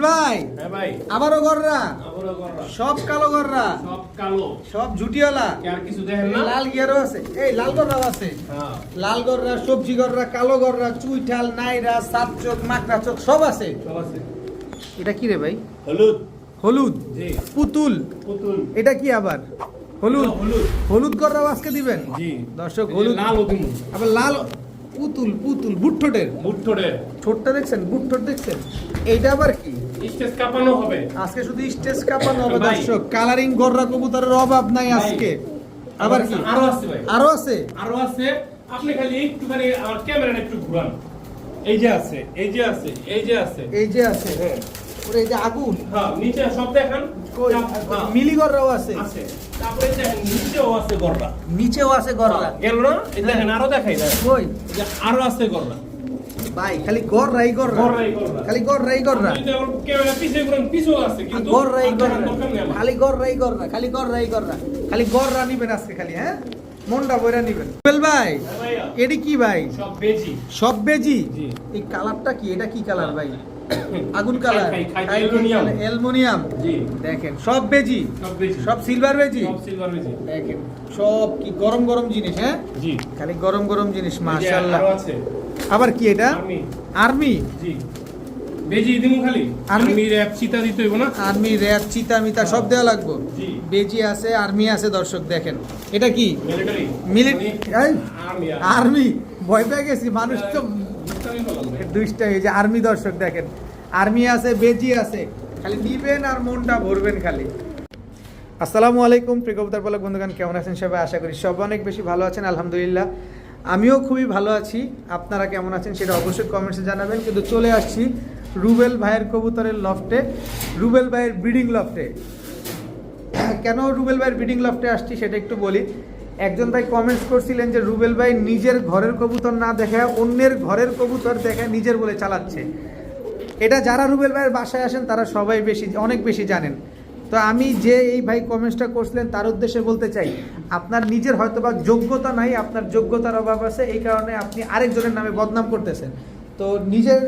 ভাই। হ্যাঁ ভাই। আবারও গররা। সব কালো গররা। সব কালো। সব ঝুটিওয়ালা আর কিছু দেখেন না? লাল গিয়ারও আছে। এই লাল গররাও আছে। হ্যাঁ। লাল গররা সবজি গররা কালো গররা চুইঠাল নাইরা সাত চোখ মাকড়া চোখ সব আছে। সব আছে। এটা কি রে ভাই? হলুদ। হলুদ। পুতুল। পুতুল। এটা কি আবার? হলুদ। হলুদ। হলুদ গররাও আজকে দিবেন? জি। দর্শক হলুদ। লাল আবার লাল পুতুল পুতুল বুটঠোটের মুঠোরে ছোটটা দেখছেন? বুটঠোট দেখছেন? এইটা আবার কি? স্টেজ কাঁপানো হবে। আজকে শুধু স্টেজ কাঁপানো হবে দর্শক। কালারিং গররা কবুতরের অভাব নাই আজকে। আবার কি? আরও আছে ভাই। আরও আছে? আরও আছে। আপনি খালি একটুখানি আমার ক্যামেরাটা একটু ঘুরান। এই যে আছে এই যে আছে এই যে আছে। এই যে আছে। হ্যাঁ। ওরে এই যে আগুন। হ্যাঁ নিচে সব দেখান? হ্যাঁ, মিলি গররাও আছে। আছে। তারপরে দেখেন নিচেও আছে গররা। নিচেও আছে গররা। গেল না? এই দেখেন আরও দেখাই দেয় কই? আরও আছে গররা। ভাই খালি গড় গররাই গররা। খালি গড় গররা যদি আমার ক্যামেরা রাই ঘুরান খালি আছে রাই গররাই আর গররা দেখার দরকার নেই আমার। খালি খালি গররা খালি নিবেন আজকে খালি হ্যাঁ? মনটা বইরা নিবেন। রুবেল ভাই এটি কি ভাই? সব বেজি। সব বেজি? এই কালারটা কি? এটা কি কালার ভাই? আগুন কালার অ্যালুমিনিয়াম। দেখেন সব বেজি সব সিলভার বেজি দেখেন সব কি গরম গরম জিনিস হ্যাঁ? খালি গরম গরম জিনিস মাশাআল্লাহ। আবার কি এটা? আর্মি জি। বেজি দিমু খালি? আর্মি- র‍্যাপ চিতা দিতে হইব না? আর্মি র্যাব চিতা মিতা সব দেওয়া লাগবে। বেজি আছে আর্মি আছে দর্শক দেখেন। এটা কি? মিলিটারি মিলিটারি আর্মি আর্মি ভয় পেয়ে গেছি মানুষ তো। দুইটা, এই যে আর্মি দর্শক দেখেন। আর্মি আছে, বেজি আছে। খালি নিবেন আর মনটা ভরবেন খালি। আসসালামু আলাইকুম প্রিকবতার পালক বন্ধুগান কেমন আছেন সবাই? আশা করি সব অনেক বেশি ভালো আছেন, আলহামদুলিল্লাহ। আমিও খুবই ভালো আছি। আপনারা কেমন আছেন সেটা অবশ্যই কমেন্টসে জানাবেন। কিন্তু চলে আসছি রুবেল ভাইয়ের কবুতরের লফটে রুবেল ভাইয়ের ব্রিডিং লফটে কেন রুবেল ভাইয়ের ব্রিডিং লফটে আসছি সেটা একটু বলি। একজন ভাই কমেন্টস করছিলেন যে রুবেল ভাই নিজের ঘরের কবুতর না দেখায় অন্যের ঘরের কবুতর দেখে নিজের বলে চালাচ্ছে। এটা যারা রুবেল ভাইয়ের বাসায় আসেন, তারা সবাই বেশি, অনেক বেশি জানেন। তো আমি যে এই ভাই কমেন্টসটা করছিলেন, তার উদ্দেশ্যে বলতে চাই, আপনার নিজের হয়তো বা যোগ্যতা নাই, আপনার যোগ্যতার অভাব আছে, এই কারণে আপনি আরেকজনের নামে বদনাম করতেছেন। তো নিজের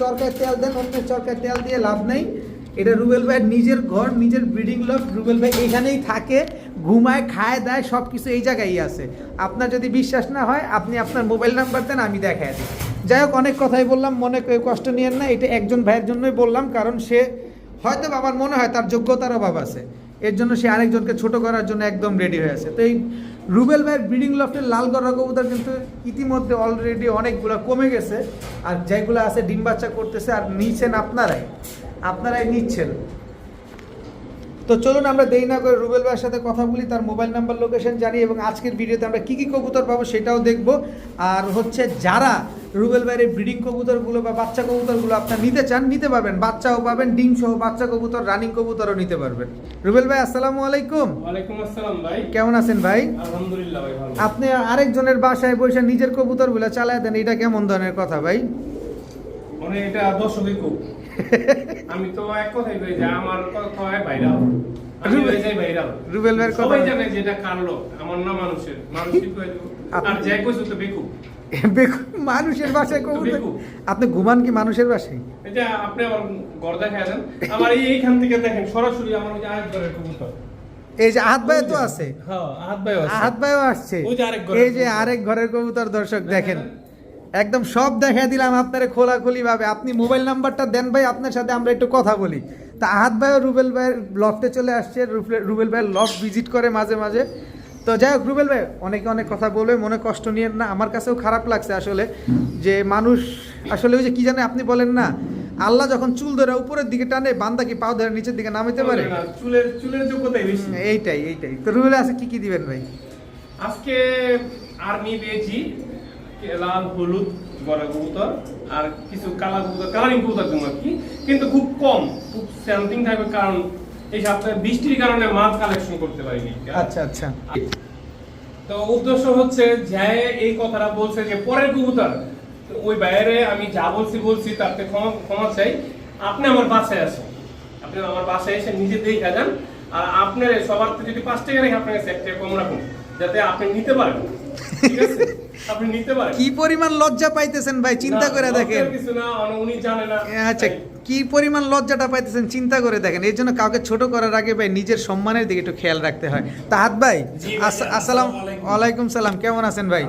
চরকায় তেল দেন, অন্যের চরকায় তেল দিয়ে লাভ নেই। এটা রুবেল ভাইয়ের নিজের ঘর, নিজের ব্রিডিং লফট রুবেল ভাই এখানেই থাকে, ঘুমায়, খায়, দেয় সব কিছু এই জায়গায় আছে। আপনার যদি বিশ্বাস না হয়, আপনি আপনার মোবাইল নাম্বার দেন, আমি দেখাই দিই। যাই হোক, অনেক কথাই বললাম, মনে কষ্ট নিয়েন না, এটা একজন ভাইয়ের জন্যই বললাম, কারণ সে হয়তো বাবার মনে হয় তার যোগ্যতার অভাব আছে। এর জন্য সে আরেকজনকে ছোট করার জন্য একদম রেডি হয়ে আছে। তো এই রুবেল ভাইয়ের ব্রিডিং লফটের লাল গড়া কিন্তু ইতিমধ্যে অলরেডি অনেকগুলো কমে গেছে, আর যেগুলো আছে ডিম বাচ্চা করতেছে, আর নিচ্ছেন আপনারাই। আপনারাই নিচ্ছেন। তো চলুন আমরা দেরি না করে রুবেল ভাইয়ের সাথে কথা বলি তার মোবাইল নাম্বার লোকেশন জানি এবং আজকের ভিডিওতে আমরা কী কী কবুতর পাবো সেটাও দেখব। আর হচ্ছে যারা রুবেল ভাইয়ের ব্রিডিং কবুতরগুলো বা বাচ্চা কবুতরগুলো আপনার নিতে চান নিতে পারবেন। বাচ্চাও পাবেন ডিম সহ বাচ্চা কবুতর রানিং কবুতরও নিতে পারবেন। রুবেল ভাই আসসালামু আলাইকুম। ওয়ালাইকুম আসসালাম ভাই। কেমন আছেন ভাই? আলহামদুলিল্লাহ ভাই ভালো। আপনি আরেকজনের বাসায় বসে নিজের কবুতরগুলো চালায় দেন এটা কেমন ধরনের কথা ভাই? মানে এটা দর্শকই আমি তো এক কথাই কই যে আমার কথা হয় ভাইরাল। রুবেল- যাই ভাইরাল। রুবেল ভাইয়ের কথা সবাই জানে যে কারলো আমার না মানুষের। মানুষই কই আর যাই কইছো তো মানুষের বাসায় আপনি ঘুমান কি মানুষের বাসায়? এই যে আপনি আমার ঘর দেখায় দেন আমার এইখান থেকে দেখেন সরাসরি আমার ওই আরেক ঘরের কবুতর। এই যে আহাত ভাই তো আছে। হ্যাঁ আছে। আহাত ভাইও আসছে। এই যে আরেক ঘরের কবুতর দর্শক দেখেন। একদম সব দেখা দিলাম আপনার খোলাখুলি ভাবে। আপনি মোবাইল নাম্বারটা দেন ভাই আপনার সাথে আমরা একটু কথা বলি। তা আহাত ভাইও রুবেল ভাইয়ের লফটে চলে আসছে রুবেল ভাইয়ের লফট ভিজিট করে মাঝে মাঝে। তো যাই হোক রুবেল ভাই অনেকে অনেক কথা বলবে মনে কষ্ট নিয়ে না আমার কাছেও খারাপ লাগছে আসলে। যে মানুষ আসলে ওই যে কি জানে আপনি বলেন না আল্লাহ যখন চুল ধরে উপরের দিকে টানে বান্দা কি পাও ধরে নিচের দিকে নামাইতে পারে? চুলের চুলের যোগ্যতাই বেশি। এইটাই এইটাই। তো রুবেল আছে কি কি দিবেন ভাই? আজকে আর্মি পেয়েছি লাল হলুদ বড় কবুতর আর কিছু কালা কবুতর কালারিং কবুতর দেবো আর কি। কিন্তু খুব কম খুব স্যাম্পিং থাকবে কারণ এই সপ্তাহে বৃষ্টির কারণে মাছ কালেকশন করতে পারিনি। আচ্ছা আচ্ছা। তো উদ্দেশ্য হচ্ছে যে এই কথাটা বলছে যে পরের কবুতর ওই বাইরে আমি যা বলছি বলছি তাতে ক্ষমা ক্ষমা চাই। আপনি আমার বাসায় আসেন। আপনি আমার বাসায় এসে নিজে দেখে যান। আর আপনার সবার যদি পাঁচ টাকা রেখে আপনার কাছে এক টাকা কম রাখুন যাতে আপনি নিতে পারেন। ঠিক আছে? কি পরিমাণ লজ্জা পাইতেছেন ভাই? চিন্তা করে দেখেন। কিছু মানে আচ্ছা কি পরিমাণ লজ্জাটা পাইতেছেন চিন্তা করে দেখেন। এই জন্য কাউকে ছোট করার আগে ভাই নিজের সম্মানের দিকে একটু খেয়াল রাখতে হয়। তাহাত ভাই ভাই, আস- আসসালাম ওয়ালাইকুম সালাম কেমন আছেন ভাই?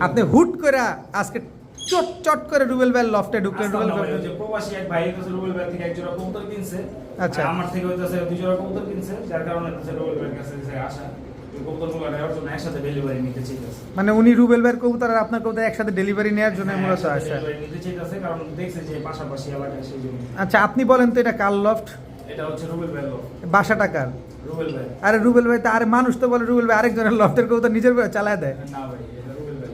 আপনি হুট করে আজকে চট চট করে রুবেল ভাই লফটে ঢুকলেন রুবেল ভাই, ভাই প্রবাসী এক ভাই হইতেছে রুবেল ভাইয়ের থেকে এক জোড়া কবুতর কিনছে। আচ্ছা। আমার থেকে হইতেছে দুই জোড়া কবুতর কিনছে যার কারণে হইতেছে রুবেল ভাইয়ের কাছে আসা। কবুতরগুলো নেওয়ার জন্য একসাথে ডেলিভারি নিতে চাইতেছে। মানে উনি রুবেল ভাইয়ের কবুতর আর আপনার কবুতর একসাথে ডেলিভারি নেওয়ার জন্য হ্যাঁ, মূলত একসাথে নিতে চাইতেছে কারণ দেখছে যে পাশাপাশি এলাকায় সেই জন্য। আচ্ছা আপনি বলেন তো এটা কার লফট এটা হচ্ছে রুবেল ভাই বাসা টাকার রুবেল ভাই। আরে রুবেল ভাই তো আরে মানুষ তো বলে রুবেল ভাই আরেকজনের লফটের কবুতর নিজের চালায় দেয়। না ভাই এটা রুবেল ভাই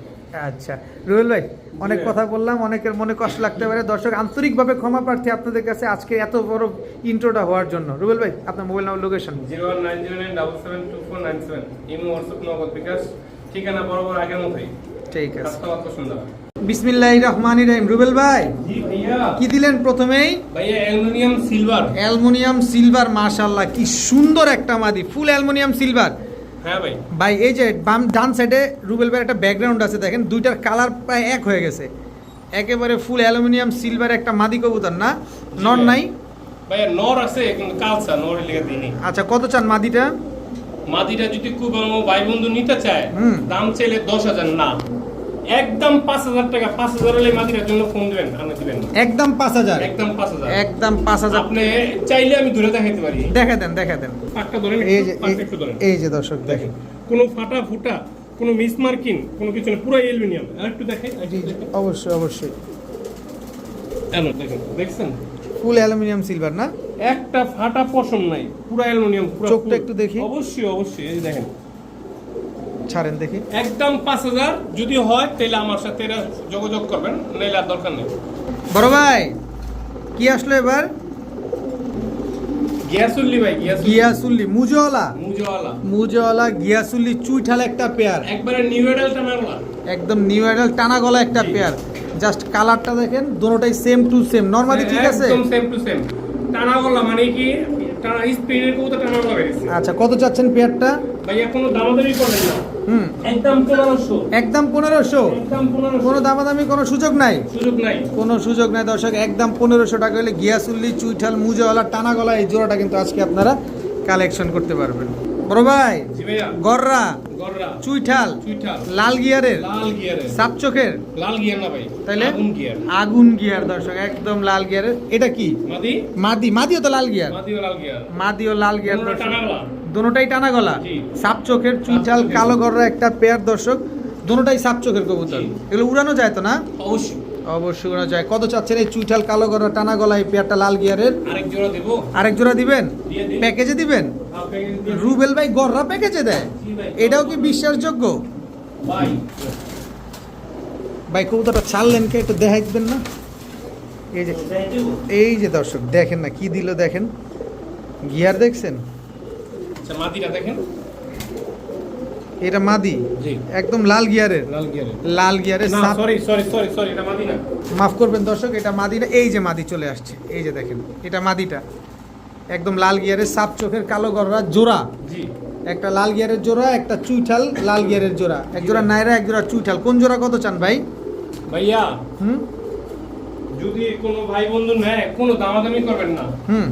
আচ্ছা রুবেল ভাই অনেক কথা বললাম অনেকের মনে কষ্ট লাগতে পারে। দর্শক আন্তরিকভাবে ক্ষমা প্রার্থী আপনাদের কাছে আজকে এত বড় ইন্ট্রোটা হওয়ার জন্য। রুবেল ভাই আপনার mobile number location zero one nine zero nine double seven two four nine seven. Imo WhatsApp Nagad bKash. ঠিকানা বরাবর আগের মতোই। ঠিক আছে। বিসমিল্লাহ রহমান রহিম। রুবেল ভাই কি দিলেন প্রথমেই? Aluminium silver. অ্যালুমিনিয়াম সিলভার মাশাল্লাহ কি সুন্দর একটা মাদি। Full aluminium silver. হ্যাঁ ভাই। ভাই এই যে বাম ডান সাইডে রুবেল ভাইয়ের একটা ব্যাকগ্রাউন্ড আছে দেখেন দুইটার কালার প্রায় এক হয়ে গেছে। একেবারে ফুল অ্যালুমিনিয়াম সিলভার একটা মাদি কবুতর না? নর নাই? ভাই। নর আছে কিন্তু কালসা নর লেগে দিইনি। আচ্ছা কত চান মাদিটা? মাদিটা যদি খুব ভাই বন্ধু নিতে চায়। দাম চাইলে দশ হাজার না। একদম পাঁচ হাজার টাকা পাঁচ হাজার হলে মাদিটার জন্য ফোন দিবেন আমি দিবেন একদম পাঁচ হাজার। একদম পাঁচ হাজার। একদম পাঁচ হাজার। আপনি চাইলে আমি দূরে দেখাইতে পারি। দেখা দেন দেখা দেন। পাকটা ধরেন এই যে এই যে দর্শক দেখেন। কোনো ফাটা ফুটা কোনো মিস মার্কিং কোনো কিছু না পুরো অ্যালুমিনিয়াম। আর আর জি দেখেন। অবশ্যই অবশ্যই। এলো দেখেন দেখছেন? ফুল অ্যালুমিনিয়াম সিলভার না? একটা ফাটা পশম নাই পুরো অ্যালুমিনিয়াম পুরো চোখটা একটু দেখি। অবশ্যই অবশ্যই এই দেখেন। ছাড়েন দেখি। একদম পাঁচ হাজার যদি হয় তাহলে আমার সাথে এরা যোগাযোগ করবেন নাইলে আর দরকার নেই। বড় ভাই কি আসলো এবার? গিয়াসুল্লি ভাই গিয়াসুল্লি। গিয়াসুল্লি মুজওয়ালা। মুজওয়ালা। মুজওয়ালা গিয়াসুল্লি চুইঠাল একটা পেয়ার। একবারে নিউ একদম নিউ আইডাল টানা গলা একটা পেয়ার। জাস্ট কালারটা দেখেন দুটোটাই সেম টু সেম নরমালি ঠিক আছে? একদম সেম টু সেম টানা গলা মানে কি? টানা স্পিনের কবুতর টানা গলা আচ্ছা কত চাচ্ছেন পেয়ারটা? ভাই কোনো দামাদামি করেন না। হুম। একদম একদম কোনো দামাদামি কোনো সুযোগ নাই? সুযোগ নাই। কোনো সুযোগ নাই দর্শক একদম পনেরোশো টাকা হলে গিয়াসুল্লি চুইঠাল মুজওয়ালা টানা গলা এই জোড়াটা কিন্তু আজকে আপনারা কালেকশন করতে পারবেন। বড় ভাই গররা চুইঠাল লাল গিয়ারের সাপ চোখের। লাল গিয়ার না ভাই তাইলে? আগুন গিয়ার। দর্শক একদম লাল গিয়ারের। এটা কি? মাদি? মাদি মাদিও তো লাল গিয়ার। মাদিও লাল গিয়ার। মাদিও লাল গিয়ার দর্শক। টানা গলা। সাপ চোখের চুইঠাল কালো গররা একটা পেয়ার দর্শক। দুটোটাই সাপ চোখের কবুতর। এগুলো উড়ানো যায় তো না? অবশ্যই। অবশ্যই উড়ানো যায়। কত চাচ্ছেন এই চুইঠাল কালো গররা টানা গলা এই পেয়ারটা লাল গিয়ারের। আরেক জোড়া দেবো? আরেক জোড়া দিবেন? প্যাকেজে দিবেন? দিন। রুবেল ভাই গররা প্যাকেজে দেয়? এটাও কি বিশ্বাসযোগ্য? ভাই। ভাই কবুতরটা ছাড়লেন কে? একটু দেখাই দিবেন না? এই যে এই যে দর্শক দেখেন না কি দিল দেখেন? গিয়ার দেখছেন? আচ্ছা দেখেন। এটা মাদি? একদম লাল গিয়ারের? লাল গিয়ারের। লাল গিয়ারের সরি সরি সরি সরি এটা মাদি না। মাফ করবেন দর্শক এটা মাদিটা এই যে মাদি চলে আসছে। এই যে দেখেন এটা মাদিটা। একদম লাল গিয়ারের সাপ চোখের কালো গররা জোড়া। জি। একটা লাল গিয়ারের জোড়া একটা চুইঠাল লাল গিয়ারের জোড়া। এক জোড়া নাইরা এক জোড়া চুইঠাল। কোন জোড়া কত চান ভাই? ভাইয়া হুম? যদি কোনো ভাই বন্ধু নেয় কোনো দামাদামি করবেন না।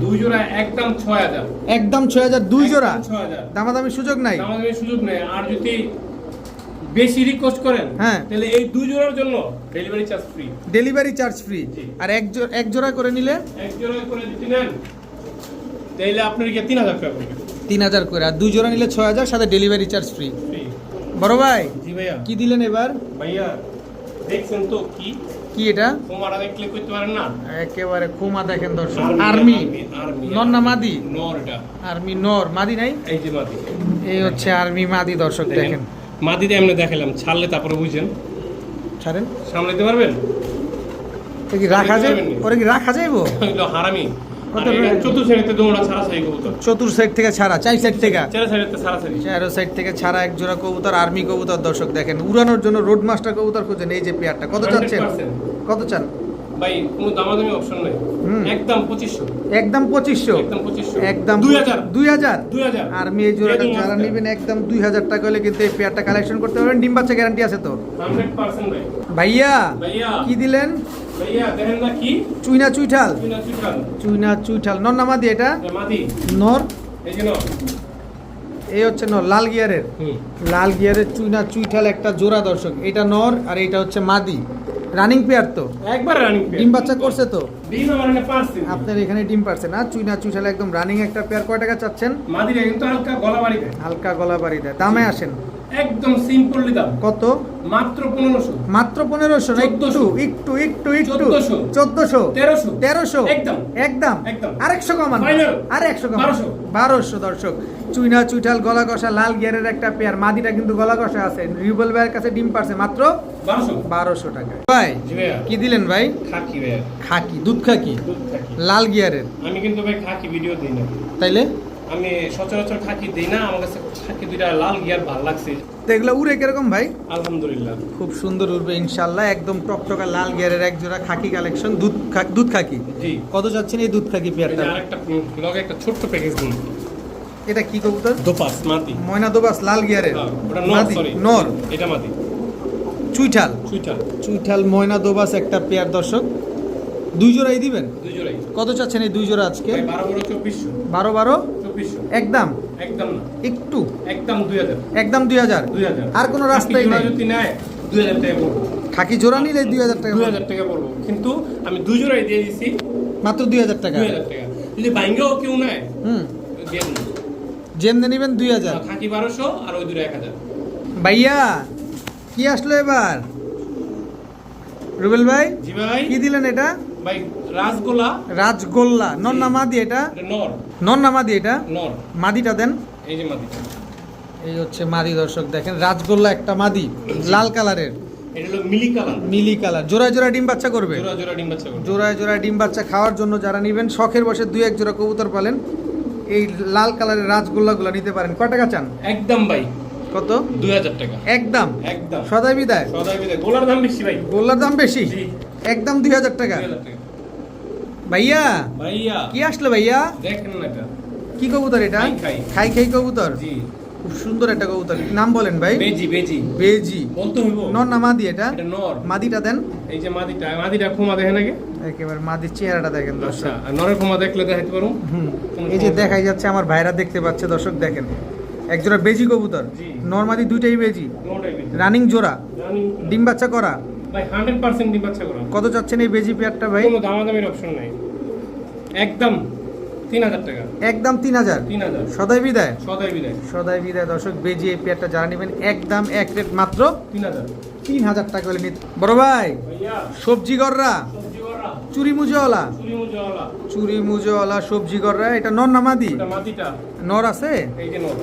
দুই জোড়া একদম ছয় হাজার। একদম ছয় হাজার দুই জোড়া? ছয় হাজার। দামাদামি সুযোগ নাই? দামাদামির সুযোগ নেই। আর যদি বেশি রিকোয়েস্ট করেন হ্যাঁ। তাহলে এই দুই জোড়ার জন্য delivery charge free delivery charge free আর এক জোড়া এক জোড়া করে নিলে? এক জোড়া করে যদি নেন তাহলে আপনার তিন হাজার টাকা পড়বে। তিন হাজার করে। আর দুই জোড়া নিলে ছয় হাজার সাথে ডেলিভারি চার্জ ফ্রি ফ্রি বড় ভাই জি ভাইয়া। কি দিলেন এবার? ভাইয়া দেখছেন তো কি কি এটা? তোমারা দেখলে করতে পারেন না? একেবারে খুমা দেখেন দর্শক। আর্মি নর না মাদি? নর এটা আর্মি নর। মাদি নাই? এই যে মাদি। এই হচ্ছে আর্মি মাদি দর্শক দেখেন মাদিতে এমনি দেখালাম ছাড়লে তারপরে বুঝেন। ছাড়েন। সামলাইতে পারবেন? কি রাখা যায়? ওরে কি রাখা যাইবো? হারামি। চতুর সাইড থেকে ছাড়া চাই সাইড থেকে? চারা সাইড থেকে ছাড়া এক জোড়া কবুতর আর্মি কবুতর দর্শক দেখেন। উড়ানোর জন্য রোড মাস্টার কবুতর খুঁজেন এই যে পেয়ারটা কত চাচ্ছেন? কত চান? ভাই কোনো দামাদামি অপশন নাই। হুম। একদম একদম পঁচিশশো? একদম পঁচিশশো। একদম দুই হাজার। দুই হাজার? দুই আর্মি এই জোড়াটা Trading যারা নেবেন একদম দুই হাজার টাকা হলে কিন্তু এই পেয়ারটা কালেকশন করতে পারবেন। ডিম বাচ্চা গ্যারান্টি আছে তো? ভাই। ভাইয়া ভাইয়া। কি দিলেন? চুইনা চুইঠাল চুইনা চুইঠাল নর নামা দিয়ে এটা নর এই হচ্ছে নর লাল গিয়ারের লাল গিয়ারের চুইনা চুইঠাল একটা জোড়া দর্শক এটা নর আর এটা হচ্ছে মাদি। রানিং পেয়ার তো। একবার রানিং ডিম বাচ্চা করছে তো। ডিম আমার পারছে আপনার এখানে ডিম পারছে না। চুইনা চুইঠাল একদম রানিং একটা পেয়ার কয় টাকা চাচ্ছেন? মাদিরা কিন্তু হালকা গলা বাড়ি দেয়। হালকা গলা বাড়ি দেয়। দামে আসেন। একদম সিম্পলি দাম। কত? মাত্র পনেরোশো। মাত্র পনেরোশো না একটু একটু একটু একটু। 1400 চোদ্দশো। তেরোশো। তেরোশো। একদম। একদম। একদম। আরেকশো কমান। আর একশো কমান। 1200 বারোশো দর্শক। চুইনা চুইঠাল গলা কষা লাল গিয়ারের একটা পেয়ার মাদিটা কিন্তু গলা কষা আছে। রিউবেল ভাইয়ের কাছে ডিম পারছে। মাত্র বারোশো। টাকা। ভাই কি দিলেন ভাই? খাকি দুধ খাকি? দুধ খাকি। লাল গিয়ারের। আমি কিন্তু ভাই খাকি ভিডিও দিই না তাইলে? আমি সচরাচর খাকি দিই না আমার কাছে খাকি দুইটা লাল গিয়ার ভালো লাগছে। তো এগুলো উড়ে কীরকম ভাই? আলহামদুলিল্লাহ। খুব সুন্দর উড়বে ইনশাল্লাহ একদম টকটকা লাল গিয়ারের এক জোড়া খাকি কালেকশন দুধ দুধ খাকি? জি। কত যাচ্ছেন এই দুধ খাকি পেয়ারটা? আরেকটা লগে একটা ছোট্ট প্যাকেজ দিন। এটা কি কবুতর? দোপাস ময়না দোবাস লাল গিয়ারের। হ্যাঁ, ওটা নর সরি নর। এটা মাটি চুইঠাল। সুইটার চুইঠাল ময়না দোবাস একটা পেয়ার দর্শক। দুই জোড়াই দিবেন? দুই জোড়াই। কত চাচ্ছেন এই দুই জোড়া আজকে? বারো বড় চব্বিশশো বারো বারো? একদম? একদম না। একটু? একদম দুই হাজার। একদম দুই হাজার? দুই হাজার। আর কোনো রাস্তাই নেই? যদি দুই হাজার টাকা পড়ব। খাকি জোড়া নিলে দুই হাজার টাকা দুই হাজার টাকা পড়ব। কিন্তু আমি দুই জোড়াই দিয়ে দিচ্ছি মাত্র দুই হাজার টাকা। দুই হাজার টাকা। যদি বাইঙ্গেও কেউ নেয় হুম। দিয়ে দিন যেমনি নিবেন দুই হাজার। খাকি বারোশো আর ওই দুটো এক হাজার। ভাইয়া কি আসলো এবার? রুবেল ভাই জি ভাই। কি দিলেন এটা? ভাই রাসগোলা রাজগোল্লা নর না মাদি এটা? এটা নর। নর না মাদি এটা? নর। মাদিটা দেন। এই যে মাদি এই হচ্ছে মাদি দর্শক দেখেন রাজগোল্লা একটা মাদি লাল কালারের। এটা হলো মিলি কালার। মিলি কালার। জোড়ায় জোড়ায় ডিম বাচ্চা করবে? জোড়া জোড়া ডিম বাচ্চা করবে। ডিম বাচ্চা খাওয়ার জন্য যারা নেবেন শখের বসে দুই এক জোড়া কবুতর পালেন এই লাল কালারের রাজগোল্লাগুলো নিতে পারেন। কয় টাকা চান? একদম ভাই। কত? দুই হাজার টাকা। একদম? একদম। সদাই বিদায়। সদাই বিদায়। গোলার দাম বেশি ভাই। গোল্লার দাম বেশি? একদম টাকা। দুই হাজার টাকা। ভাইয়া? ভাইয়া। কি আসলো ভাইয়া? দেখেন না এটা। কি কবুতর এটা? খাই খাই। কবুতর? জি। খুব সুন্দর একটা কবুতর। নাম বলেন ভাই। বেজি বেজি। বেজি। বলতে হইব। নর না মাদি এটা? এটা নর। মাদিটা দেন। এই যে মাদিটা মাদিটা খুমা দেখে নাকি একেবারে মাদির চেহারাটা দেখেন আচ্ছা দর্শক আর নরের খুমা দেখলে দেখাইতে পারো হুম। এই যে দেখাই যাচ্ছে আমার ভাইরা দেখতে পাচ্ছে দর্শক দেখেন। একজোড়া বেজি কবুতর। জি। নর্মাদি দুইটাই বেজি। রানিং জোড়া। ডিম বাচ্চা করা। ভাই হান্ড্রেড পার্সেন্ট ডিম বাচ্চা করা। কত চাচ্ছেন এই বেজি পেয়ারটা ভাই? কোনো দামাদামির অপশন নাই। একদম তিন হাজার টাকা। একদম তিন হাজার? তিন হাজার। সদাই বিদায়? সদাই বিদায়। সদাই বিদায় দর্শক বেজি এই পেয়ারটা যারা নেবেন একদম এক রেট মাত্র তিন হাজার। তিন হাজার টাকা হলে নিতে বড় ভাই সবজি গররা চুরি মুজোওয়ালা? চুরি মুজোওয়ালা। সবজি গররা এটা নর না মাদি? নর আছে? এই যে নর।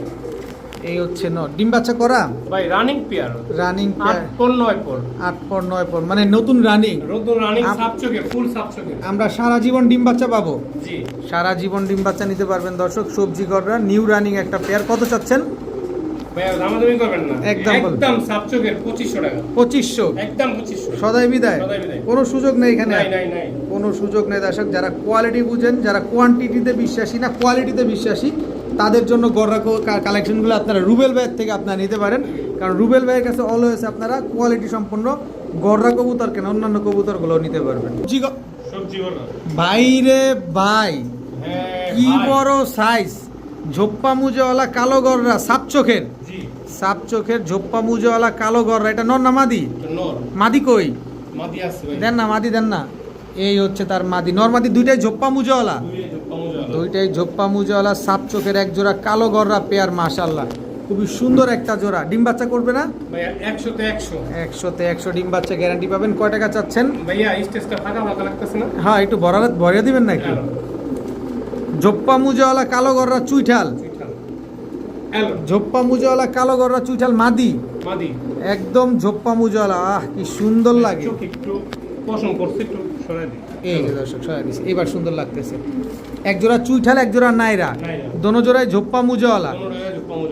এই হচ্ছে নর ডিম বাচ্চা করা? ভাই রানিং পেয়ার রানিং আট পর নয় পর। আট পর নয় পর। মানে নতুন রানিং রোদ্দুর রানিং আপ- সাপ চোখে ফুল সাপ চোখে আমরা সারা জীবন ডিম বাচ্চা পাবো? জি। সারা জীবন ডিম বাচ্চা নিতে পারবেন দর্শক সবজি গররা নিউ রানিং একটা পেয়ার কত চাচ্ছেন? না। কোনো সুযোগ নেই এখানে কোনো সুযোগ নেই দর্শক। যারা কোয়ালিটি বুঝেন যারা কোয়ান্টিটিতে বিশ্বাসী না কোয়ালিটিতে বিশ্বাসী তাদের জন্য গররা কালেকশনগুলো আপনারা রুবেল ভাইয়ের থেকে আপনারা নিতে পারেন। কারণ রুবেল ভাইয়ের কাছে অলওয়েজ আপনারা কোয়ালিটি সম্পন্ন গড়রা কবুতর কেন অন্যান্য কবুতরগুলো নিতে পারবেন। ভাইরে ভাই হ্যাঁ কি বড় সাইজ ঝোপ্পা মুজেওয়ালা কালো গররা সাপ চোখের। সাপ চোখের ঝোপ্পা মুজেওয়ালা কালো গররা এটা নর না মাদি? মাদি কই? দেন না মাদি দেন না। এই হচ্ছে তার মাদি। নর মাদি দুইটাই ঝোপ্পা মুজওয়ালা। দুইটাই ঝোপ্পা মুজোওয়ালা সাপ চোখের এক জোড়া কালো গররা পেয়ার মাশাল্লাহ খুবই সুন্দর একটা জোড়া। ডিম বাচ্চা করবে না? ভাইয়া একশোতে একশো। একশোতে একশো ডিম বাচ্চা গ্যারান্টি পাবেন। কয় টাকা চাচ্ছেন? ভাইয়া স্টেজটা ফাঁকা ফাঁকা লাগতেছে না? হ্যাঁ একটু ভরালে ভরিয়ে দিবেন নাকি? ঝোপ্পা মুজোওয়ালা কালো গররা চুইঠাল। ঝোপ্পা মুজোওয়ালা কালো গররা চুইঠাল মাদি। মাদি। একদম ঝোপ্পা মুজোওয়ালা। আহ কি সুন্দর লাগে। একটু পছন্দ করছে একটু সরাই দিই। এই যে দর্শক সরাই এবার সুন্দর লাগতেছে। এক জোড়া চুইঠাল এক জোড়া নাইরা। দোনো জোড়ায় ঝোপ্পা মুজোওয়ালা।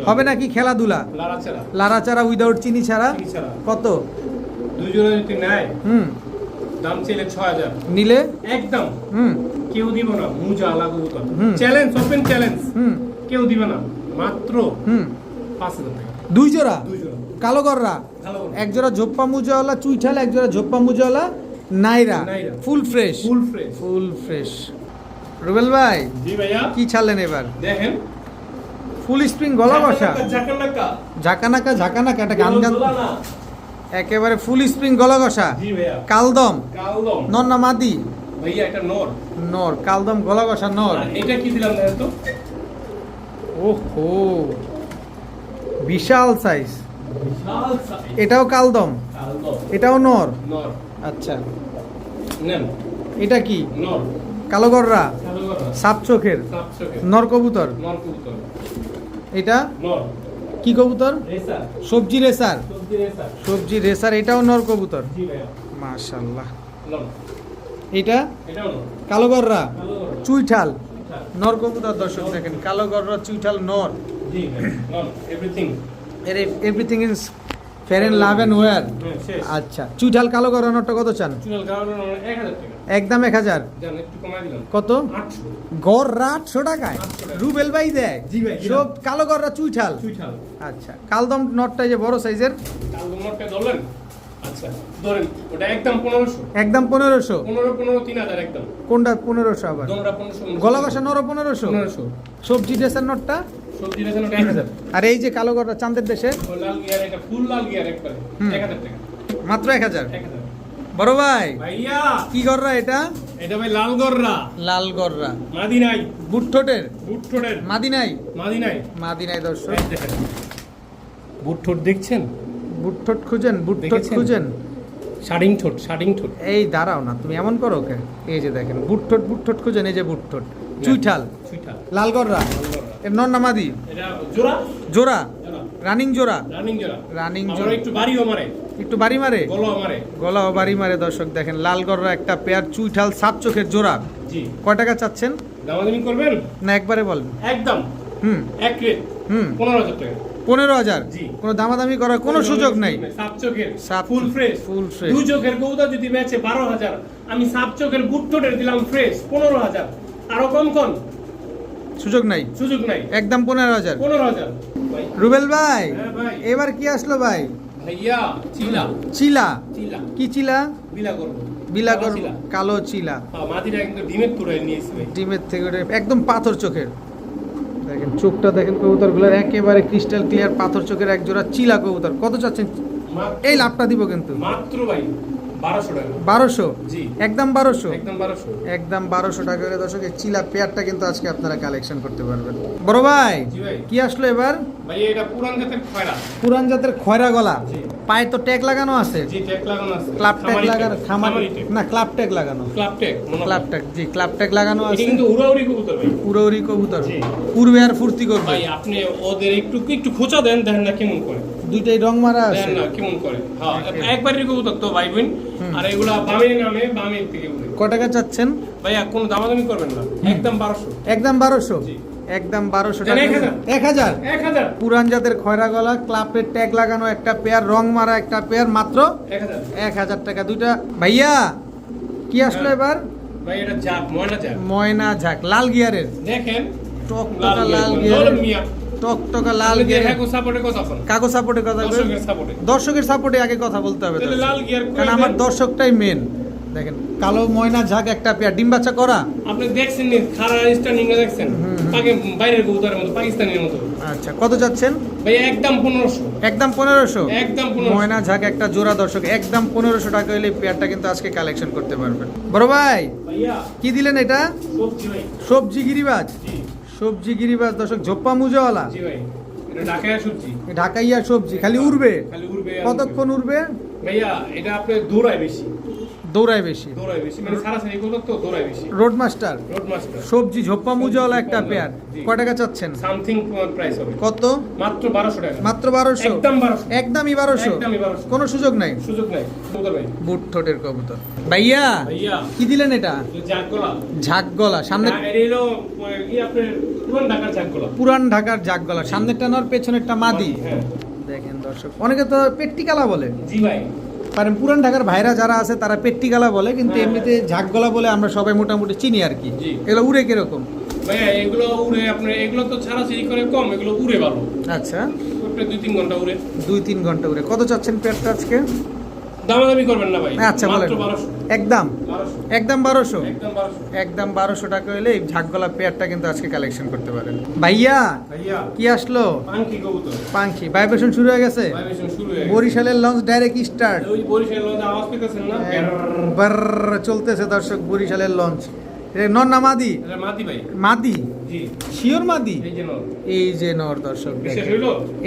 হবে নাকি খেলাধুলা? লাড়াচাড়া লারা চারা উইদাউট চিনি ছাড়া? কত? দুই জোড়া যদি নেয় হুম। দাম নিলে? একদম। হুম। কেউ দিব না। মুজা লাগু চ্যালেঞ্জ ওপেন চ্যালেঞ্জ হুম। কেউ দিবে না। মাত্র হুম। পাঁচ হাজার টাকা। দুই জোড়া? দুই জোড়া। কালো গররা? এক জোড়া ঝোপ্পা মুজোওয়ালা চুইঠাল এক জোড়া ঝোপ্পা মুজোওয়ালা নাইরা। Full fresh. Full fresh. Full fresh. Rubel ভাই জি ভাইয়া। কি ছাড়লেন এবার? দেখেন। ফুল স্প্রিং গলা বসা জাকানাকা ঝাঁকানাকা ঝাঁকানাকা একটা গান গান। একেবারে ফুল স্প্রিং গলা কষা কালদম। কালদম। নর না মাদি? ভাইয়া এটা নর। নর কালদম গলা কষা নর এটা কি দিলাম দেখেন তো? ওহো। বিশাল সাইজ এটাও কালদম। এটাও নর? নর। আচ্ছা। এটা কি? কালোগররা? সাপ চোখের। নর কবুতর? এটা? কি কবুতর? সবজি রেসার। সবজি রেসার। এটাও নর কবুতর? মাশাল্লাহ এটা? কালোগররা? চুইঠাল। নর কবুতর দর্শক দেখেন কালোগররা চুইঠাল নর। এভরিথিং। এর everything is fair and love and war আচ্ছা চুইঠাল কালোগররা নরটা কত চান? একদম এক হাজার। কত? আটশো। গড় আটশো টাকায়? 800 রুবেল ভাই দিলাম। সব কালো গররা চুইঠাল। আচ্ছা কালদম নটটা যে বড় সাইজের? আচ্ছা একদম পনেরোশো। কোনটা পনেরোশো আবার? গলা কষা নর পনেরোশো। সবজি ড্রেসের নটটা? আর এই যে কালো গররা চাঁদের দেশে? মাত্র এক হাজার? বড় ভাই কি গররা এটা? এটা ভাই লাল গররা লাল গররা মাদি নাই বুটঠোটের। বুট ঠোঁটের মাদি নাই মাদি নাই মাদি নাই দর্শক। এই বুট ঠোঁট দেখছেন? বুটঠোট খুঁজেন বুটঠোট? খুঁজেন। শাডিং ঠোঁট শাডিং ঠোঁট। এই দাঁড়াও না তুমি এমন করো ওকে। এই যে দেখেন বুটঠোট বুটঠোট খুঁজেন এই যে বুটঠোট। চুইঠাল। ছুইটা লাল গররা লাল গররা এর নর না মাদি জোড়া? জোড়া। রানিং জোড়া? রানিং জোড়া। আবার জোড়া। একটু বাড়িও মারে। একটু বাড়ি মারে? গলো মারে। গলা ও বাড়ি মারে দর্শক দেখেন লাল গররা একটা পেয়ার চুইঠাল সাপ চোখের জোড়া। জি। কয় টাকা চাচ্ছেন? দামাদামি করবেন? না একবারে বলেন। একদম। হুম। এক রেট। হুম। পনেরো হাজার টাকা। পনেরো হাজার? কোনো দামাদামি করার কোনো সুযোগ নেই। সাপ চোখের। সাপ- ফুল ফ্রেশ। full fresh। দুই চোখের গৌদা যদি বেচে বারো হাজার আমি সাপ চোখের বুট দিলাম ফ্রেশ পনেরো হাজার। আরও কম কম সুযোগ নাই। সুযোগ নাই। একদম পনেরো হাজার। পনেরো হাজার। ভাই। রুবেল ভাই হ্যাঁ এবার কি আসলো ভাই? ভাইয়া চিলা। চিলা। চিলা। কি চিলা? বিলা করব বিলা করব। কালো চিলা। হ্যাঁ, মাদিরা কিন্তু ডিমের তুলে নিয়েছি ভাই। ডিমের থেকে একদম পাথর চোখের। দেখেন চোখটা দেখেন কবুতরগুলোর একেবারে ক্রিস্টাল ক্লিয়ার পাথর চোখের এক জোড়া চিলা কবুতর। কত চাচ্ছেন? এই লাভটা দিব কিন্তু। মাত্র ভাই। বারোশো একদম বারোশো? একদম বারোশো। টাকা করে। দর্শক চিলা পেয়ারটা কিন্তু আজকে আপনারা কালেকশন করতে পারবেন। বড় ভাই কি আসলো এবার? পুরান জাতের খয়রা। পুরান জাতের খয়রা গলা। পায়ে তো ট্যাগ লাগানো আছে? জি ট্যাগ লাগানো আছে। ক্লাব ট্যাগ লাগানো খামার না ক্লাব ট্যাগ লাগানো। ক্লাব ট্যাগ ক্লাব ট্যাগ জি ক্লাব ট্যাগ লাগানো আছে। কিন্তু উড়াউড়ি কবুতর ভাই। পুরোরি কবুতর। পূর্বে আর ফুর্তি করবে। ভাই আপনি ওদের একটু একটু খোঁচা দেন দেখেন না কেমন করে। দুইটাই রং মারা আছে। না কেমন করে। হ্যাঁ একবারই কবুতর তো ভাই বোন। আর এগুলা বামে নামে বামের থেকে উড়ে। ক টাকা চাচ্ছেন? ভাইয়া কোনো দামাদামি করবেন না। একদম বারোশো। একদম বারোশো? জি। একদম বারোশো টাকা। এক হাজার। এক হাজার? পুরান জাতের খয়রা গলা ক্লাবের ট্যাগ লাগানো একটা পেয়ার রং মারা একটা পেয়ার মাত্র এক হাজার। টাকা। দুইটা। ভাইয়া কি আসলো হ্যাঁ। এবার? ভাই এটা যাক ময়না ঝাক লাল গিয়ারের। দেখেন টকটকা লাল গিয়ার টকটকা লাল কথা কাগজ সাপোর্টের কথা দর্শকের সাপোর্টে আগে কথা বলতে হবে লাল গিয়ার কারণ আমার দর্শকটাই মেন দেখেন কালো ময়না ঝাঁক একটা পেয়ার ডিম বাচ্চা করা? আপনি দেখছেন নি খারা স্ট্যান্ডিং এ দেখছেন। পাকে বাইরের কবুতরের মতো পাকিস্তানের মতো। আচ্ছা কত যাচ্ছেন? ভাই একদম পনেরোশো। একদম পনেরোশো? একদম পনেরোশো। ময়না ঝাঁক একটা জোড়া দর্শক একদম পনেরোশো টাকা হলে পেয়ারটা কিন্তু আজকে কালেকশন করতে পারবেন। বড় ভাই ভাইয়া। কি দিলেন এটা? সবজি ভাই। সবজি গিরিবাজ? জি। সবজি গিরিবাজ দর্শক ঝোপ্পা মুজাওয়ালা। জি ভাই এটা ঢাকায় সবজি। ঢাকাইয়া সবজি খালি উড়বে? খালি উড়বে কতক্ষণ উড়বে। উড়বে। ভাইয়া এটা আপনি দৌড়ায় বেশি। দৌড়ায় বেশি। দৌড়ায় বেশি মানে সারা সারি তো দৌড়ায় বেশি। রোড মাস্টার রোড মাস্টার সবজি ঝোপ্পা মুজাওয়ালা একটা পেয়ার কয় টাকা চাচ্ছেন? সামথিং প্রাইস হবে। কত? মাত্র বারোশো টাকা। মাত্র বারোশো? একদম বারোশো। একদমই বারোশো? একদমই কোনো সুযোগ নাই? সুযোগ নাই। কবুতর ভাই। বুট ঠোঁটের কবুতর। ভাইয়া ভাইয়া। কি দিলেন এটা? জাক গলা ঝাক গলা সামনে না, কি আপনার পুরান ঢাকার জাক গলা পুরান ঢাকার ঝাক গলা সামনেরটা নর পেছনেরটা মাদি। হ্যাঁ। দেখেন দর্শক অনেকে তো পেট্টিকালা বলে। জি ভাই। কারণ পুরান ঢাকার ভাইরা যারা আছে তারা পেট্টি গলা বলে কিন্তু হ্যাঁ। এমনিতে ঝাঁক গলা বলে আমরা সবাই মোটামুটি চিনি আর কি। এগুলো উড়ে কীরকম? ভাইয়া এগুলো উড়ে আপনার এগুলো তো ছাড়াছাড়ি করে কম এগুলো উড়ে ভালো। আচ্ছা। দুই তিন ঘণ্টা উড়ে। দুই তিন ঘণ্টা উড়ে। কত চাচ্ছেন পেটটা আজকে? দামাদামি করবেন না ভাই। আচ্ছা বলেন। একদম। একদম বারোশো। একদম বারোশো। টাকা হলে এই ঝাকগলা পেয়ারটা কিন্তু আজকে কালেকশন করতে পারেন। ভাইয়া কি আসলো? পাঙ্খি ভাইব্রেশন শুরু হয়ে গেছে। বরিশালের লঞ্চ ডাইরেক্ট স্টার্ট বার চলতেছে দর্শক বরিশালের লঞ্চ নর না মাদি? মাদি শিওর মাদি? এই যে নর। দর্শক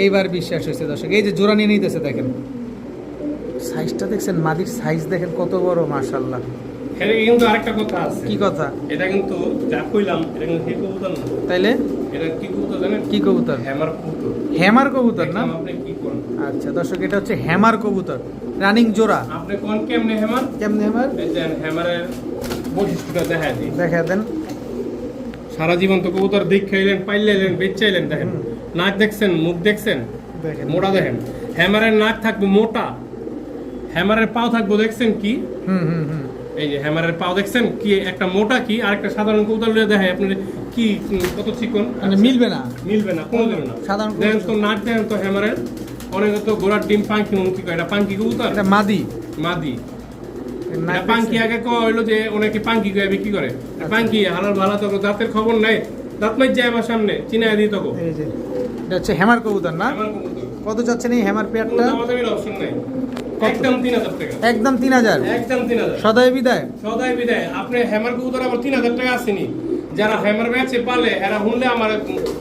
এইবার বিশ্বাস হয়েছে দর্শক। এই যে জোড়া নিয়ে নিতেছে দেখেন। সাইজটা দেখছেন মাদির সাইজ দেখেন কত বড় এখানে কিন্তু আরেকটা কথা আছে। কি কথা? এটা কিন্তু যা কইলাম এটা কিন্তু কবুতর না। তাইলে? এটা কি কবুতর জানেন? কি কবুতর? হ্যামার কবুতর। হ্যামার কবুতর না? আপনি কি করেন আচ্ছা দর্শক এটা হচ্ছে হ্যামার কবুতর রানিং জোড়া। আপনি কোন কেমনে হ্যামার? কেমনে হ্যামার? এই যে হ্যামারের বৈশিষ্ট্যটা দেখা দিই। দেখা দেন। সারা জীবন তো কবুতর দিক খাইলেন পাইলেন বেচাইলেন দেখেন। নাক দেখছেন মুখ দেখছেন? মোটা দেখেন। হ্যামারের নাক থাকবে মোটা। হ্যামারের পাও থাকব দেখছেন কি? হুম হুম হুম। এই যে হ্যামারের পাও দেখছেন কি? একটা মোটা কি? আর একটা সাধারণ কবুতর লিয়ে দেখায় আপনার কি কত চিকন? মানে মিলবে না। মিলবে না কোনোদিন না। সাধারণ দেখেন তো নাক দেখেন তো হ্যামারের। অনেকে তো গোড়ার ডিম পাঙ্কি মুখি কয় এটা পাঙ্কি কবুতর? এটা মাদি। মাদি। পাঙ্কি আগে কয় হইল যে অনেকে পাঙ্কি কয়ে বিক্রি করে। আচ্ছা। পাঙ্কি হালাল ভালো তো দাঁতের খবর নাই। দাঁত মাইজ যায় আমার সামনে চিনাই দিই তোকে। এটা হচ্ছে হ্যামার কবুতর না? কত চাচ্ছেন এই হ্যামার কোনো পেয়ারটা দামাদামির অপশন নাই? একদম তিন হাজার টাকা। একদম তিন হাজার? একদম তিন হাজার। সদাই বিদায়? সদাই বিদায়। আপনি হ্যামার কবুতর আবার তিন হাজার টাকা আসেনি যারা হ্যামার ম্যাচে পালে এরা শুনলে আমার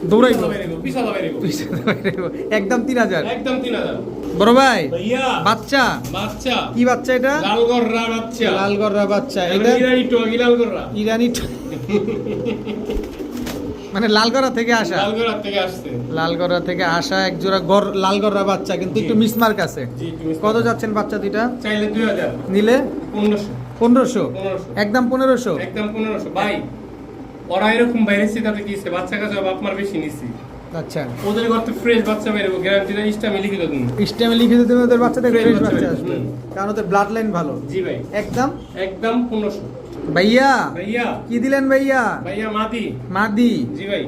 দৌড়াইবো। পিছা দাবাইব একদম তিন হাজার। একদম তিন হাজার। বড় ভাই বাচ্চা? বাচ্চা। কি বাচ্চা এটা? লালগড়রা বাচ্চা। লালগড়রা বাচ্চা। এটা ইরানি টগি মানে লালগড়া থেকে আসা। লালগড়া থেকে আসছে। লালগড়া থেকে আসা এক জোড়া গড় লালগড়া বাচ্চা কিন্তু একটু। মিসমার্ক আছে। জি কত যাচ্ছেন বাচ্চা দুইটা? চাইলে দুই হাজার। নিলে? পনেরোশো। পনেরোশো? পনেরোশো। একদম পনেরোশো? একদম পনেরোশো। ভাই ওরা এরকম বাইরেছি তাতে কি বাচ্চা কাছে বাপ মার বেশি নিচ্ছি আচ্ছা। ওদের ঘর তো ফ্রেশ বাচ্চা বেরোবো গ্যারান্টিটা ইস্টামে লিখে দেবো স্টেমে লিখে ওদের Fresh ফ্রেশ বাচ্চা বাচ্চা আসবে। কারণ ওদের ব্লাড লাইন ভালো। জি ভাই। একদম? একদম পনেরোশো। ভাইয়া ভাইয়া কি দিলেন ভাইয়া ভাইয়া মাদি মাদি জি ভাই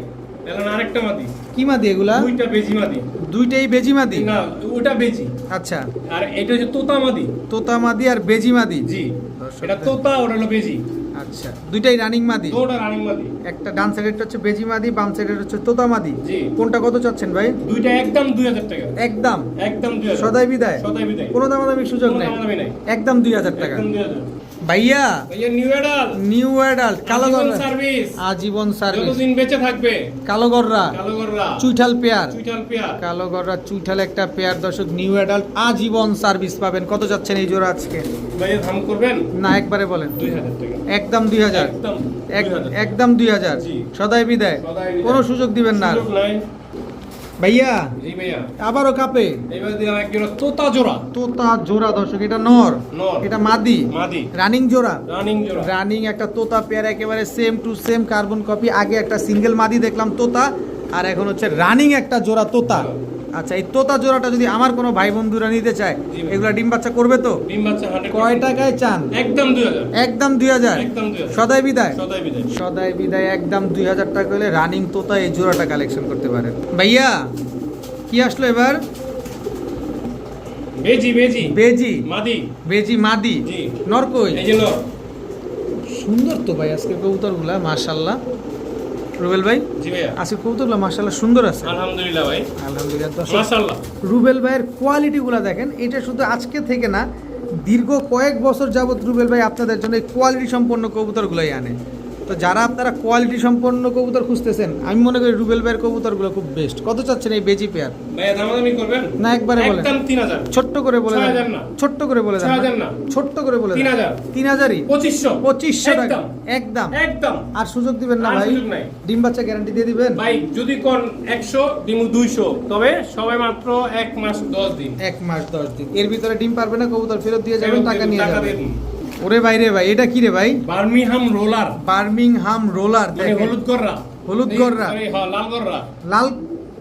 এখন আরেকটা মাদি কি মাদি এগুলা দুইটা বেজি মাদি দুইটাই বেজি মাদি না ওটা বেজি আচ্ছা আর এটা হচ্ছে তোতা মাদি। তোতা মাদি আর বেজি মাদি? জি। এটা তোতা ওটা হলো বেজি আচ্ছা দুইটাই রানিং মাদি? দুটা রানিং মাদি। একটা ডান সাইডের হচ্ছে বেজি মাদি বাম সাইডের হচ্ছে তোতা মাদি? জি। কোনটা কত চাচ্ছেন ভাই? দুইটা একদম দুই হাজার টাকা। একদম? একদম দুই হাজার। সদাই বিদায়। সদাই বিদায়। কোনো দামাদামির সুযোগ কোনো নেই। দামাদামি নাই। একদম দুই হাজার টাকা। একদম দুই হাজার। ভাইয়া ভাইয়া নিউ নিউ অ্যাডাল্ট কালো গররা সার্ভিস আজীবন সার্ভিস যতদিন বেঁচে থাকবে। কালো গররা কালো গররা চুইঠাল পেয়ার। চুইটাল পেয়ার। কালো গররা চুইঠাল একটা পেয়ার দর্শক নিউ অ্যাডাল্ট আজীবন সার্ভিস পাবেন। কত যাচ্ছেন এই জোড়া আজকে? ভাইয়া ধাম করবেন? না একবারে বলেন। দুই হাজার টাকা। একদম দুই হাজার। একদম 2000 একদম দুই হাজার। জি। সদাই বিদায়। কোনো সুযোগ দিবেন না। ভাইয়া জি ভাইয়া। আবারও কাপে। এবার দিলাম এক জোড়া তোতা জোড়া। তোতা জোড়া দর্শক এটা নর। নর। এটা মাদি। মাদি। রানিং জোড়া। রানিং জোড়া। রানিং একটা তোতা পেয়ার একেবারে same to same carbon copy আগে একটা সিঙ্গেল মাদি দেখলাম তোতা। আর এখন হচ্ছে রানিং একটা জোড়া তোতা। আচ্ছা এই তোতা জোড়াটা যদি আমার কোনো ভাই বন্ধুরা নিতে চায় এগুলো ডিম বাচ্চা করবে তো? ডিম বাচ্চা কয় টাকায় চান? একদম দুই হাজার। একদম দুই হাজার? সদাই বিদায়? সদাই বিদায়। একদম দুই হাজার টাকা হলে রানিং তোতা এই জোড়াটা কালেকশন করতে পারেন। ভাইয়া কি আসলো এবার? বেজি বেজি। বেজি। মাদি। বেজি মাদি। জি। নরকই এই যে সুন্দর তো ভাই আজকে কবুতরগুলা মাশাল্লাহ রুবেল ভাই? জি ভাইয়া। আজকে কবুতরগুলা মাশাল্লাহ সুন্দর আছে। আলহামদুলিল্লাহ ভাই। আলহামদুলিল্লাহ দর্শক, মাশাআল্লাহ। রুবেল ভাইয়ের কোয়ালিটিগুলো দেখেন। এটা শুধু আজকে থেকে না দীর্ঘ কয়েক বছর যাবত রুবেল ভাই আপনাদের জন্য এই কোয়ালিটি সম্পন্ন কবুতরগুলোই আনে। তো যারা আপনারা কোয়ালিটি সম্পন্ন কবুতর খুঁজতেছেন আমি মনে করি রুবেল ভাইয়ের কবুতরগুলো খুব বেস্ট কত চাচ্ছেন এই বেজি পেয়ার না একবারে বলেন। হাজার। ছোট্ট করে বলে দেন। ছোট্ট করে বলে দেন। ছোট্ট করে বলে দেন। তিন হাজার। হাজারই? পঁচিশশো। পঁচিশশো টাকা। একদম। একদম। আর সুযোগ দিবেন না ভাই। ডিম বাচ্চা গ্যারান্টি দিয়ে দিবেন? ভাই যদি কোন একশো ডিম দুইশো। তবে সবাই মাত্র এক মাস দশ দিন। এক মাস দশ দিন। এর ভিতরে ডিম পারবে না কবুতর ফেরত দিয়ে যাবেন টাকা নিয়ে যাবেন। ওরে ভাই রে ভাই এটা কি রে ভাই? Birmingham roller. বার্মিংহাম রোলার মানে দেখেন। হলুদ গররা। হলুদ গররা। হ্যাঁ, লাল গররা। লাল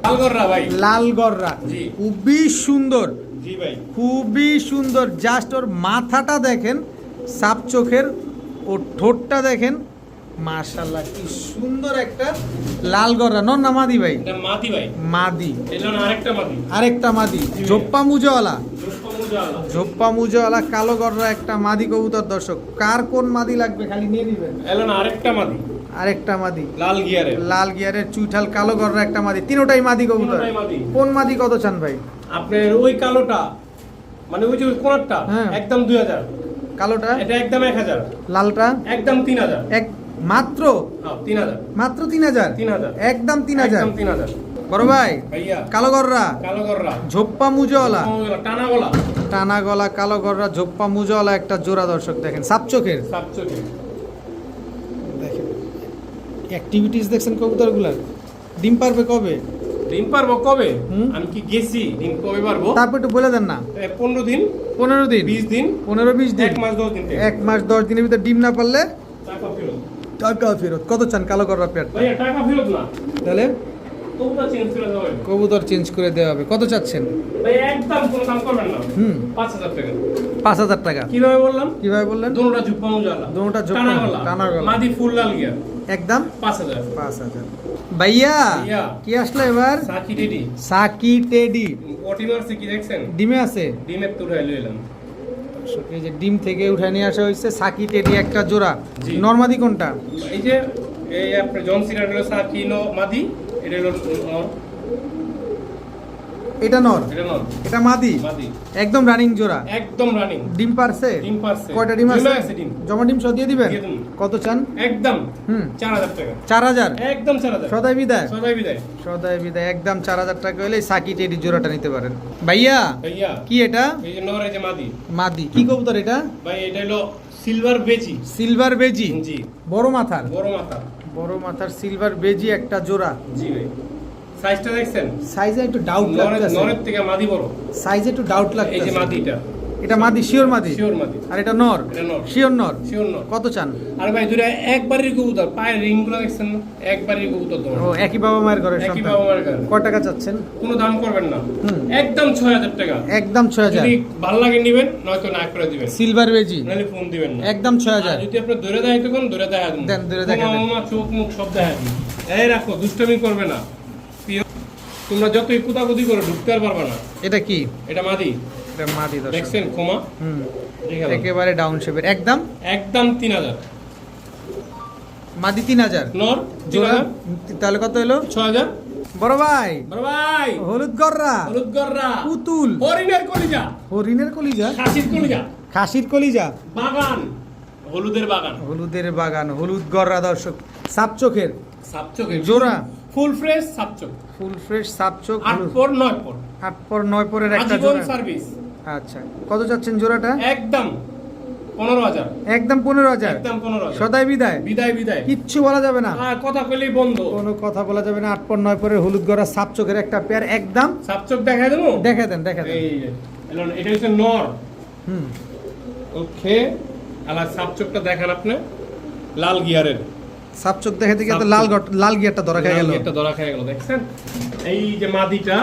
লাল গররা ভাই। লাল গররা। জি। খুবই সুন্দর। জি ভাই। খুবই সুন্দর। জাস্ট ওর মাথাটা দেখেন সাপ চোখের ওর ঠোঁটটা দেখেন মাশাল্লাহ কি সুন্দর একটা লাল গররা। নন না মাদি ভাই? এটা মাদি ভাই। মাদি। এটা না আরেকটা মাদি। আরেকটা মাদি। জোপ্পা মুজওয়ালা। ঝোপ্পা মুজওয়ালা। কালো গররা একটা মাদি কবুতর দর্শক। কার কোন মাদি লাগবে খালি নিয়ে নিবেন। এলেন আরেকটা মাদি। আরেকটা মাদি। লাল গিয়ারের। লাল গিয়ারের চুইঠাল কালো গররা একটা মাদি। তিনোটাই মাদি কবুতর। কোন মাদি কত চান ভাই? আপনার ওই কালোটা মানে ওই যে কোনারটা হ্যাঁ। একদম দুই হাজার। কালোটা? এটা একদম এক হাজার। লালটা? একদম তিন হাজার। এক মাত্র? হ্যাঁ মাত্র তিন হাজার? একদম তিন হাজার? বড় ভাই ভাইয়া। কালো গররা ঝোপ্পা মুজওয়ালা? টানা গলা কালো গররা ঝোপ্পা মুজওয়ালা একটা জোড়া দর্শক দেখেন সাপ চোখের। দেখেন অ্যাক্টিভিটিস দেখছেন কবুতরগুলার ডিম পারবে কবে? ডিম পারব কবে? আমি কি গেছি? ডিম কবে পারব? তারপর একটু বলে দেন না। পনেরো দিন। পনেরো দিন? বিশ দিন? পনেরো বিশ দিন? এক মাস দশ দিন এক মাস দশ দিনের ভিতরে ডিম না পারলে? টাকা ফেরত। কত চান কালো গররা পেয়ারটা? ভাইয়া টাকা ফেরত না। তাহলে? তোমরা চেঞ্জ করে দেওয়া হবে। কবুতর চেঞ্জ করে দেওয়া হবে। কত চাচ্ছেন? একদম কোনো দাম করবেন না। হুম। পাঁচ হাজার টাকা। কীভাবে বললাম? কীভাবে বললেন? দোনোটা দোনোটা টানা গলা মাদি ফুল লাল গিয়া। একদম? পাঁচ হাজার। পাঁচ হাজার। ভাইয়া ভাইয়া। কি আসলো এবার? সাকি রেডি সাকি টেডি। ওটি মারছে কি দেখছেন? ডিমে আছে? ডিমের লইলাম। এই যে ডিম থেকে উঠে নিয়ে আসা হয়েছে সাকি এটি একটা জোড়া। নর্মাদি কোনটা? এই যে এই আপনার জন সিনার হলো সাকিনো মাদি এটা হলো এটা নর? এটা নর। এটা মাদি? মাদি। একদম রানিং জোড়া? একদম রানিং ডিম পারছে? ডিম পারছে। কয়টা ডিম আছে? ডিম। জমা ডিম সহ দিয়ে দিবেন? কত চান? একদম। হুম। চার হাজার টাকা। চার হাজার? একদম চার হাজার। সদাই বিদায়। সদাই বিদায়। সদাই বিদায়। একদম চার হাজার টাকা হলে সাকি টেডি জোড়াটা নিতে পারেন। ভাইয়া ভাইয়া। কি এটা? এই নর এই যে মাদি। মাদি। কি কবুতর এটা? ভাই এটা হলো সিলভার বেজি। সিলভার বেজি? জি। বড় মাথার? বড় মাথা বড় মাথার সিলভার বেজি একটা জোড়া। জি ভাই। সাইজটা দেখছেন? সাইজে একটু ডাউট লাগতেছে। নরের থেকে মাদি বড়। সাইজে একটু ডাউট এই যে মাদিটা। এটা মাদি শিওর মাদি? শিওর মাদি। আর এটা নর? শিওর নর? শিওর নর। কত চান? আর ভাই দুটা একবারের কবুতর। পায়ের রিংগুলো দেখছেন? না একবারের কবুতর ও একই বাবা মায়ের ঘরের একই বাবা মার গান কয় টাকা চাচ্ছেন? কোনো দাম করবেন না। একদম ছয় হাজার টাকা। একদম ছয় হাজার। যদি ভালো লাগে নিবেন নয়তো না করে দিবেন। সিলভার বেজি নাহলে ফোন দিবেন না। একদম ছয় আর হাজার। যদি আপনি দূরে দেখাইতে কোন দূরে দেখা দিন। দেখা মামা চোখ মুখ সব দেখা এই রাখো দুষ্টমি করবে না। তোমরা যতই কুদাকুদি করে ঢুকতে আর পারবে না। এটা কি? এটা মাদি। এটা মাদি দর্শক। দেখছেন ক্ষমা? হুম। একেবারে ডাউন শেপের একদম? একদম তিন হাজার। মাদি তিন হাজার। নর জোড়া। তাহলে কত ছ হাজার। বড় ভাই। বড় ভাই। হলুদ গররা। হলুদ গররা। পুতুল। হরিণের কলিজা। হরিণের কলিজা? খাসির কলিজা। খাসির কলিজা। বাগান। হলুদের বাগান। হলুদের বাগান হলুদ গররা দর্শক। সাপ চোখের। সাপচকের জোড়া। ফুল ফ্রেশ সাপচক ফুল ফ্রেশ সাপ চোখ আট হলুদ। পর নয় পর। আট পর পরের একটা জোড়া। সার্ভিস। আচ্ছা কত চাচ্ছেন জোড়াটা? একদম পনেরো হাজার। একদম পনেরো হাজার? একদম পনেরো সদাই বিদায়? বিদায় বিদায়। কিচ্ছু বলা যাবে না। কথা কইলেই বন্ধ। কোনো কথা বলা যাবে না। আট পর নয় হলুদ গড়া সাপ চোখের একটা পেয়ার। একদম সাপচক দেখাই দেবো? দেখে দেন দেখে দেন। এই এটা হচ্ছে নর। হুম। ওকে সাপচকটা দেখান আপনি। লাল গিয়ারের। সাপ চোখ দেখে দেখে তো লাল লাল গিয়ারটা ধরা খেয়ে গেল। একটা ধরা খেয়ে গেল দেখছেন? এই যে মাদিটা।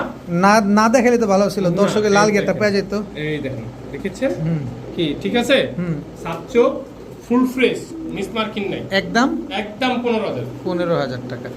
না না দেখালে তো ভালো ছিল দর্শকে দর্শকের লাল গিয়ারটা পেয়ে যেত। এই দেখেন দেখেছেন? কি ঠিক আছে? সাপ চোখ ফুল ফ্রেশ মিস মার্কিং নাই। একদম একদম পনেরো হাজার। পনেরো হাজার টাকা।